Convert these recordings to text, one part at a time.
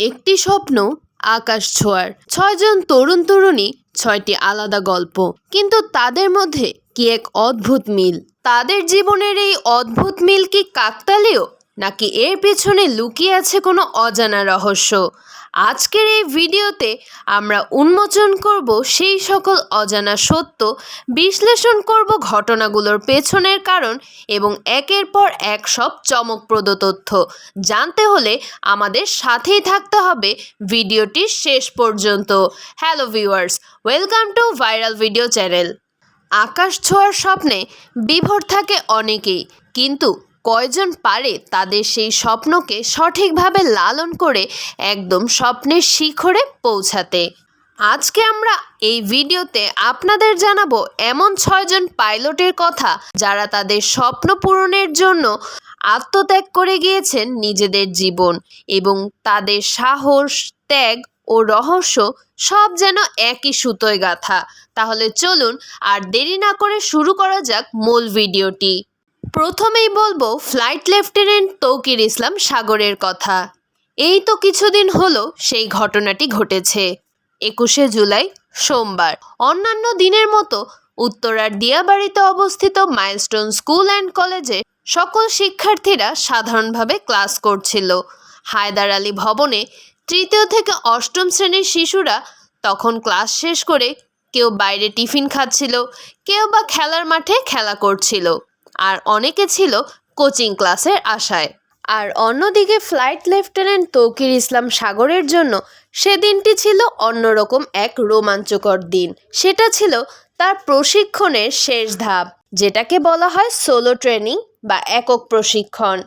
একটি স্বপ্ন, আকাশ ছোঁয়ার। ছয়জন তরুণ তরুণী, ছয়টি আলাদা গল্প। কিন্তু তাদের মধ্যে কি এক অদ্ভুত মিল? তাদের জীবনের এই অদ্ভুত মিল কি কাকতালীয়? নাকি এর পেছনে লুকিয়ে আছে কোনো অজানা রহস্য? আজকের এই ভিডিওতে আমরা উন্মোচন করব সেই সকল অজানা সত্য, বিশ্লেষণ করব ঘটনাগুলোর পেছনের কারণ এবং একের পর এক সব চমকপ্রদ তথ্য। জানতে হলে আমাদের সাথেই থাকতে হবে ভিডিওটির শেষ পর্যন্ত। Hello viewers, welcome to viral video channel. আকাশ ছোঁয়ার স্বপ্নে বিভোর থাকে অনেকেই, কিন্তু কয়জন পারে তাদের সেই স্বপ্নকে সঠিকভাবে লালন করে একদম স্বপ্নের শিখরে পৌঁছাতে। আজকে আমরা এই ভিডিওতে আপনাদের জানাব এমন ছয়জন পাইলটের কথা যারা তাদের স্বপ্ন পূরণের জন্য আত্মত্যাগ করে গিয়েছেন নিজেদের জীবন এবং তাদের সাহস, ত্যাগ ও রহস্য সব যেন একই সুতোয় গাঁথা। তাহলে চলুন আর দেরি না করে শুরু করা যাক মূল ভিডিওটি। প্রথমেই বলব ফ্লাইট লেফটেন্যান্ট তৌকির ইসলাম সাগরের কথা। এই তো কিছুদিন হলো সেই ঘটনাটি ঘটেছে, একুশে জুলাই সোমবার। অন্যান্য দিনের মতো উত্তরার দিয়াবাড়িতে অবস্থিত মাইলস্টোন স্কুল অ্যান্ড কলেজে সকল শিক্ষার্থীরা সাধারণভাবে ক্লাস করছিল। হায়দার আলী ভবনে তৃতীয় থেকে অষ্টম শ্রেণির শিশুরা তখন ক্লাস শেষ করে কেউ বাইরে টিফিন খাচ্ছিল, কেউ বা খেলার মাঠে খেলা করছিল। আর অনেকে ছিল কোচিং ক্লাসের আশায়। আর অন্যদিকে ফ্লাইট লেফটেন্যান্ট তৌকির ইসলাম সাগরের জন্য সেদিনটি ছিল অন্যরকম এক রোমাঞ্চকর দিন। সেটা ছিল তার প্রশিক্ষণের শেষ ধাপ, যেটাকে বলা হয় সোলো ট্রেনিং বা একক প্রশিক্ষণ।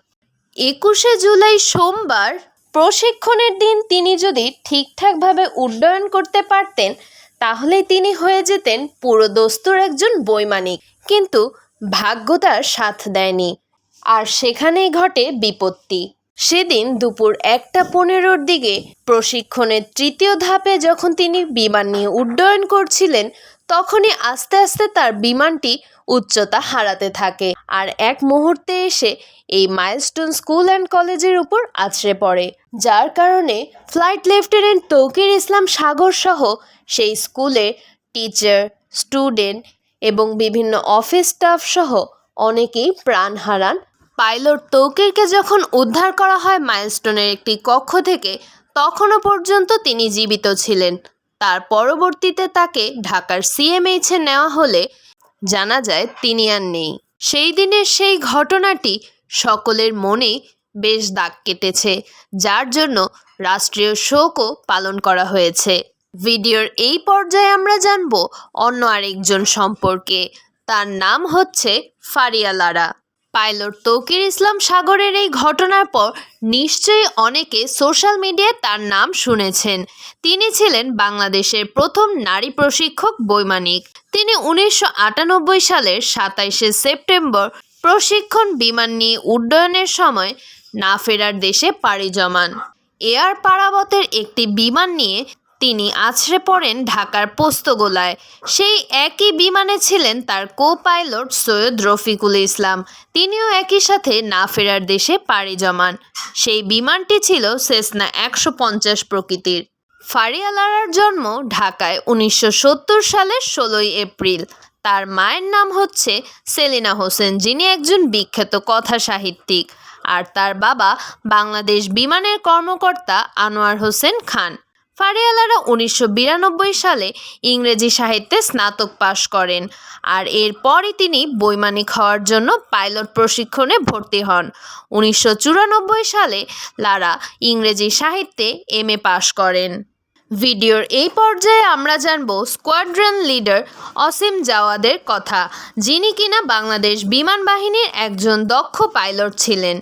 একুশে জুলাই সোমবার প্রশিক্ষণের দিন তিনি যদি ঠিকঠাকভাবে উড্ডয়ন করতে পারতেন তাহলে তিনি হয়ে যেতেন পুরো দস্তুর একজন বৈমানিক। কিন্তু ভাগ্য তার সাথ দেয়নি, আর সেখানেই ঘটে বিপত্তি। সেদিন দুপুর একটা পনেরোর দিকে প্রশিক্ষণের তৃতীয় ধাপে যখন তিনি বিমান নিয়ে উড্ডয়ন করছিলেন, তখনই আস্তে আস্তে তার বিমানটি উচ্চতা হারাতে থাকে আর এক মুহূর্তে এসে এই মাইলস্টোন স্কুল অ্যান্ড কলেজের উপর আছড়ে পড়ে, যার কারণে ফ্লাইট লেফটেন্যান্ট তৌকির ইসলাম সাগর সহ সেই স্কুলে টিচার, স্টুডেন্ট এবং বিভিন্ন অফিস স্টাফ সহ অনেকেই প্রাণ হারান। পাইলট তৌকিরকে যখন উদ্ধার করা হয় মাইলস্টোনের একটি কক্ষ থেকে, তখনও পর্যন্ত তিনি জীবিত ছিলেন। তার পরবর্তীতে তাকে ঢাকার সিএমএইচে নেওয়া হলে জানা যায় তিনি আর নেই। সেই দিনের সেই ঘটনাটি সকলের মনে বেশ দাগ কেটেছে, যার জন্য রাষ্ট্রীয় শোকও পালন করা হয়েছে। ভিডিওর এই পর্যায়ে আমরা জানব অন্য আরেকজন সম্পর্কে। তার নাম হচ্ছে ফারিয়া লারা। পাইলট তৌকির ইসলাম সাগরের এই ঘটনার পর নিশ্চয়ই অনেকে সোশ্যাল মিডিয়ায় তার নাম শুনেছেন। তিনি ছিলেন বাংলাদেশের প্রথম নারী প্রশিক্ষক বৈমানিক। তিনি উনিশশো আটানব্বই সালের সাতাইশে সেপ্টেম্বর প্রশিক্ষণ বিমান নিয়ে উড্ডয়নের সময় না ফেরার দেশে পাড়ি জমান। এয়ার পারাবতের একটি বিমান নিয়ে তিনি আছড়ে পড়েন ঢাকার পোস্তগোলায় সেই একই বিমানে ছিলেন তার কো পাইলট সৈয়দ রফিকুল ইসলাম। তিনিও একই সাথে না ফেরার দেশে পাড়ি জমান। সেই বিমানটি ছিল সেসনা একশো পঞ্চাশ প্রকৃতির। ফারিয়া লারার জন্ম ঢাকায় উনিশশো সত্তর সালের ষোলোই এপ্রিল। তার মায়ের নাম হচ্ছে সেলিনা হোসেন, যিনি একজন বিখ্যাত কথা সাহিত্যিক। আর তার বাবা বাংলাদেশ বিমানের কর্মকর্তা আনোয়ার হোসেন খান। ফারিয়ালারা উনিশশো বিরানব্বই সালে ইংরেজি সাহিত্যে স্নাতক পাশ করেন আর এরপরই তিনি বৈমানিক হওয়ার জন্য পাইলট প্রশিক্ষণে ভর্তি হন। উনিশশো চুরানব্বই সালে লারা ইংরেজি সাহিত্যে এম এ পাশ করেন। ভিডিওর এই পর্যায়ে আমরা জানব স্কোয়াড্রন লিডার অসীম জাওয়াদের কথা, যিনি কিনা বাংলাদেশ বিমান বাহিনীর একজন দক্ষ পাইলট ছিলেন।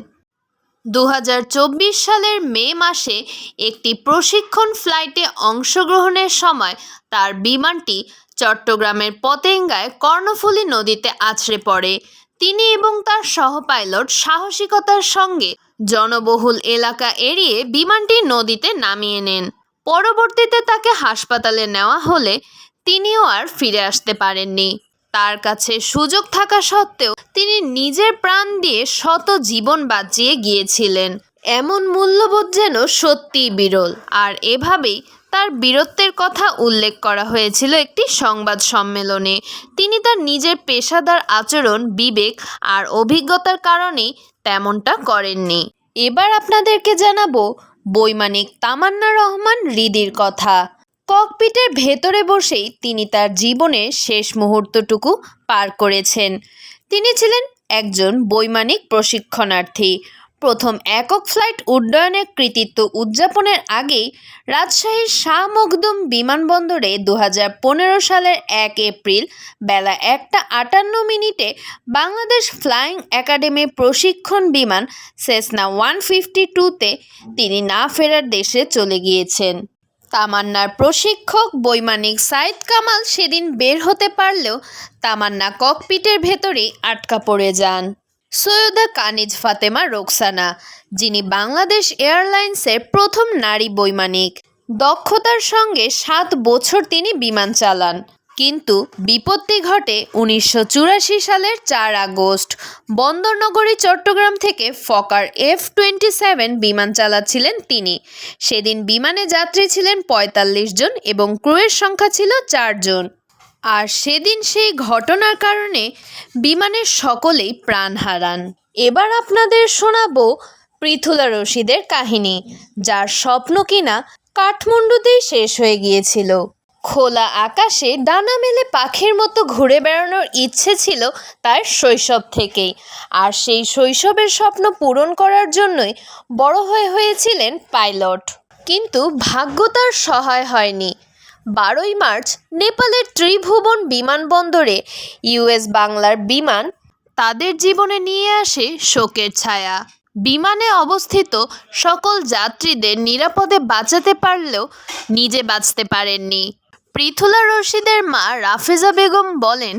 দু হাজার চব্বিশ সালের মে মাসে একটি প্রশিক্ষণ ফ্লাইটে অংশগ্রহণের সময় তার বিমানটি চট্টগ্রামের পতেঙ্গায় কর্ণফুলী নদীতে আছড়ে পড়ে। তিনি এবং তার সহ পাইলট সাহসিকতার সঙ্গে জনবহুল এলাকা এড়িয়ে বিমানটি নদীতে নামিয়ে নেন। পরবর্তীতে তাকে হাসপাতালে নেওয়া হলে তিনিও আর ফিরে আসতে পারেননি। তার কাছে সুযোগ থাকা সত্ত্বেও তিনি নিজের প্রাণ দিয়ে শত জীবন বাঁচিয়ে গিয়েছিলেন। এমন মূল্যবোধ যেন সত্যিই বিরল। আর এভাবেই তার বীরত্বের কথা উল্লেখ করা হয়েছিল একটি সংবাদ সম্মেলনে। তিনি তার নিজের পেশাদার আচরণ, বিবেক আর অভিজ্ঞতার কারণে তেমনটা করেননি। এবার আপনাদেরকে জানাব বৈমানিক তামান্না রহমান হৃদির কথা। ককপিটের ভেতরে বসেই তিনি তার জীবনের শেষ মুহূর্তটুকু পার করেছেন। তিনি ছিলেন একজন বৈমানিক প্রশিক্ষণার্থী। প্রথম একক ফ্লাইট উড্ডয়নের কৃতিত্ব উদযাপনের আগেই রাজশাহীর শাহ মখদুম বিমানবন্দরে দু পনেরো সালের এক এপ্রিল বেলা একটা আটান্ন মিনিটে বাংলাদেশ ফ্লাইং একাডেমির প্রশিক্ষণ বিমান সেসনা ওয়ান ফিফটি টুতে তিনি না ফেরার দেশে চলে গিয়েছেন। তামান্নার প্রশিক্ষক বৈমানিক সাইদ কামাল সেদিন বের হতে পারলেও তামান্না ককপিটের ভেতরেই আটকা পড়ে যান। সৈয়দা কানিজ ফাতেমা রোকসানা, যিনি বাংলাদেশ এয়ারলাইন্সের প্রথম নারী বৈমানিক। দক্ষতার সঙ্গে সাত বছর তিনি বিমান চালান। কিন্তু বিপত্তি ঘটে উনিশশো চুরাশি সালের চার আগস্ট। বন্দরনগরী, চট্টগ্রাম থেকে ফকার এফ টোয়েন্টি সেভেন বিমান চালাচ্ছিলেন তিনি। সেদিন বিমানে যাত্রী ছিলেন পঁয়তাল্লিশ জন এবং ক্রুয়ের সংখ্যা ছিল চারজন আর সেদিন সেই ঘটনার কারণে বিমানের সকলেই প্রাণ হারান। এবার আপনাদের শোনাবো পৃথুলা রশিদের কাহিনী, যার স্বপ্ন কিনা কাঠমান্ডুতেই শেষ হয়ে গিয়েছিল। খোলা আকাশে ডানা মেলে পাখির মতো ঘুরে বেড়ানোর ইচ্ছে ছিল তার শৈশব থেকেই। আর সেই শৈশবের স্বপ্ন পূরণ করার জন্যই বড় হয়ে হয়েছিলেন পাইলট। কিন্তু ভাগ্য তার সহায় হয়নি। বারোই মার্চ নেপালের ত্রিভুবন বিমানবন্দরে ইউএস বাংলার বিমান তাদের জীবনে নিয়ে আসে শোকের ছায়া। বিমানে অবস্থিত সকল যাত্রীদের নিরাপদে বাঁচাতে পারলেও নিজে বাঁচতে পারেননি। পৃথুলা রশিদের মা রাফেজা বেগম বলেন,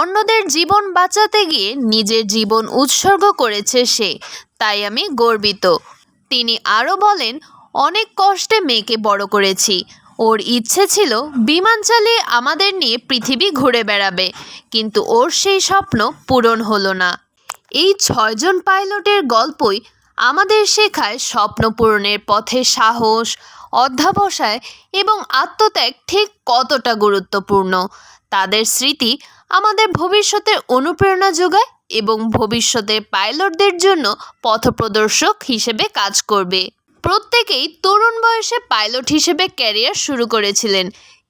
অন্যদের জীবন বাঁচাতে গিয়ে নিজের জীবন উৎসর্গ করেছে সে, তাই আমি গর্বিত। তিনি আরও বলেন, অনেক কষ্টে মেয়েকে বড় করেছি। ওর ইচ্ছে ছিল বিমান চালিয়ে আমাদের নিয়ে পৃথিবী ঘুরে বেড়াবে, কিন্তু ওর সেই স্বপ্ন পূরণ হলো না। এই ছয়জন পাইলটের গল্পই আমাদের শেখায় স্বপ্ন পূরণের পথে সাহস অধ্যাবসায় এবং আত্মত্যাগ ঠিক কতটা গুরুত্বপূর্ণ? তাদের স্মৃতি আমাদের ভবিষ্যতের অনুপ্রেরণা যোগায় এবং ভবিষ্যতের পাইলটদের জন্য পথপ্রদর্শক হিসেবে কাজ করবে। প্রত্যেকেই তরুণ বয়সে পাইলট হিসেবে ক্যারিয়ার শুরু করেছিলেন,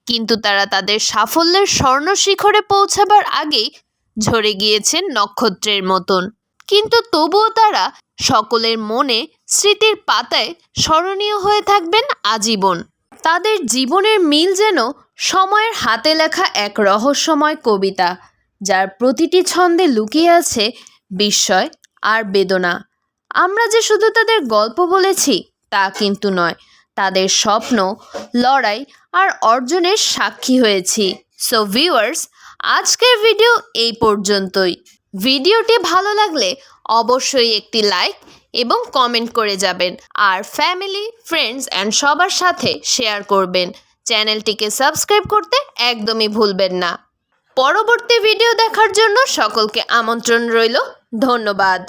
কিন্তু তারা তাদের সাফল্যের স্বর্ণ শিখরে পৌঁছাবার আগেই ঝরে গিয়েছেন নক্ষত্রের মতন। কিন্তু তবুও তারা সকলের মনে স্মৃতির পাতায় স্মরণীয় হয়ে থাকবেন আজীবন। তাদের জীবনের মিল যেন সময়ের হাতে লেখা এক রহস্যময় কবিতা, যার প্রতিটি ছন্দে লুকিয়ে আছে বিস্ময় আর বেদনা। আমরা যে শুধু তাদের গল্প বলেছি, তা কিন্তু নয়, তাদের স্বপ্ন, লড়াই আর অর্জনের সাক্ষী হয়েছি। সো ভিউয়ার্স আজকের ভিডিও এই পর্যন্তই। ভিডিওটি ভালো লাগলে অবশ্যই একটি লাইক এবং কমেন্ট করে যাবেন। আর ফ্যামিলি ফ্রেন্ডস অ্যান্ড সবার সাথে শেয়ার করবেন। চ্যানেলটিকে সাবস্ক্রাইব করতে একদমই ভুলবেন না। পরবর্তী ভিডিও দেখার জন্য সকলকে আমন্ত্রণ রইল। ধন্যবাদ।